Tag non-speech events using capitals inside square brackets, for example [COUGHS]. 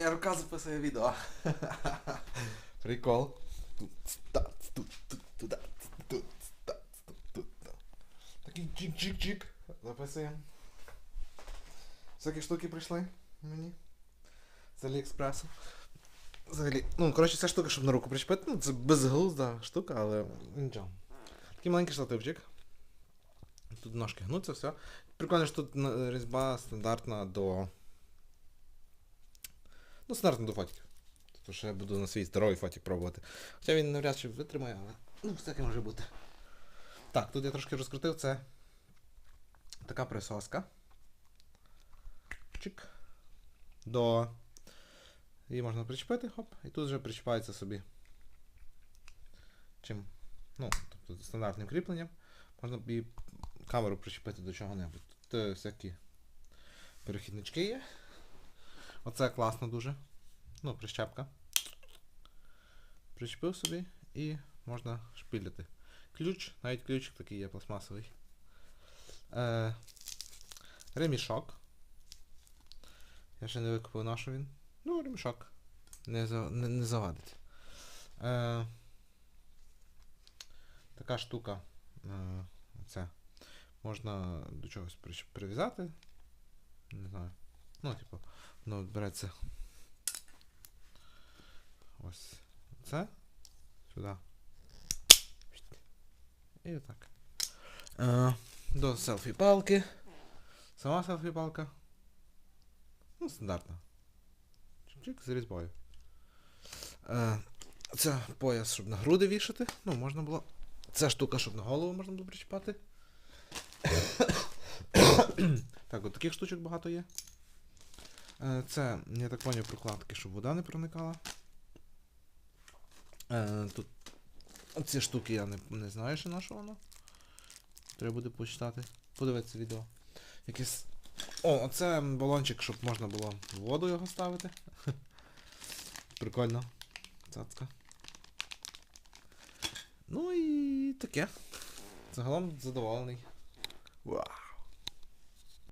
Я рука записує відео. Прикол. Такий чик-чик-чик. Записуємо. Всякі штуки прийшли мені. З Аліекспресу. Взагалі, ну, коротше, ця штука, щоб на руку причепити. Ну, це безглузда штука, але нічого. Такий маленький штативчик. Тут ножки гнуться, все. Прикольно, що тут різьба стандартна до. Ну, стандартна до фотиків. Тобто що я буду на свій здоровий фотик пробувати. Хоча він навряд чи витримає, але ну, всяке може бути. Так, тут я трошки розкрутив, це така присоска. Чик. До. Її можна причепити, хоп, і тут вже причіпається собі. Чим? Ну, тобто стандартним кріпленням. Можна б і камеру причепити до чого-небудь. Тут е, всякі перехіднички є. Оце класно дуже. Ну, прищепка. Причепив собі і можна шпіляти. Ключ, навіть ключик такий є пластмасовий. Е, ремішок. Я ще не викупив на що він. Ну, ремішок. Не, не, не завадить. Е, така штука. Е, це. Можна до чогось прив'язати. Не знаю. Ну, типу, ну, береться. Ось це. Сюди. І отак. Е, до селфі-палки. Сама селфі-палка. Ну, стандартна. Чик-чик з різьбою. Е, це пояс, щоб на груди вішати. Ну, можна було. Ця штука, щоб на голову можна було причіпати. [COUGHS] так, от таких штучок багато є. Е, Це, я так поняв, прокладки, щоб вода не проникала. Е, Тут ці штуки я не, не знаю, що на що воно. Треба буде почитати. Подивитися відео. Якийсь. О, оце балончик, щоб можна було воду його ставити. [LAUGHS] Прикольно. Цацка. Ну і таке. Загалом задоволений. Вау.